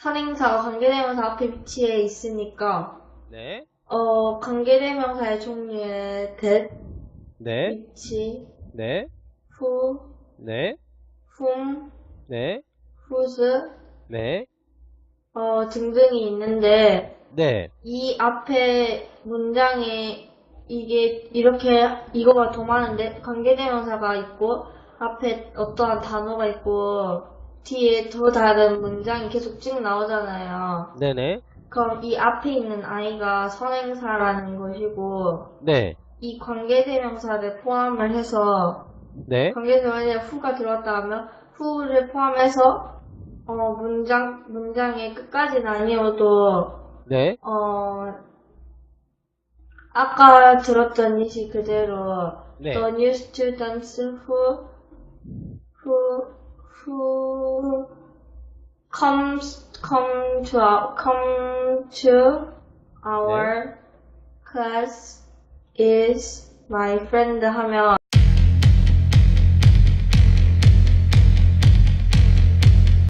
선행사가 관계대명사 앞에 위치해 있으니까 네, 어 관계대명사의 종류의 that, 네, 위치, 네, who, 네, whom, 네, whose 네, 어 등등이 있는데 네, 이 앞에 문장에 이게 이렇게 이거가 더 많은데 관계대명사가 있고 앞에 어떠한 단어가 있고 뒤에 더 다른 문장이 계속 쭉 나오잖아요. 네네, 그럼 이 앞에 있는 아이가 선행사라는 것이고 네, 이 관계대명사를 포함을 해서 네, 관계대명사에 후가 들어왔다 하면 후를 포함해서 어 문장 문장의 끝까지는 아니어도 네, 어, 아까 들었던 이시 그대로 네. The new students who who who comes come to our come to our class is my friend 하면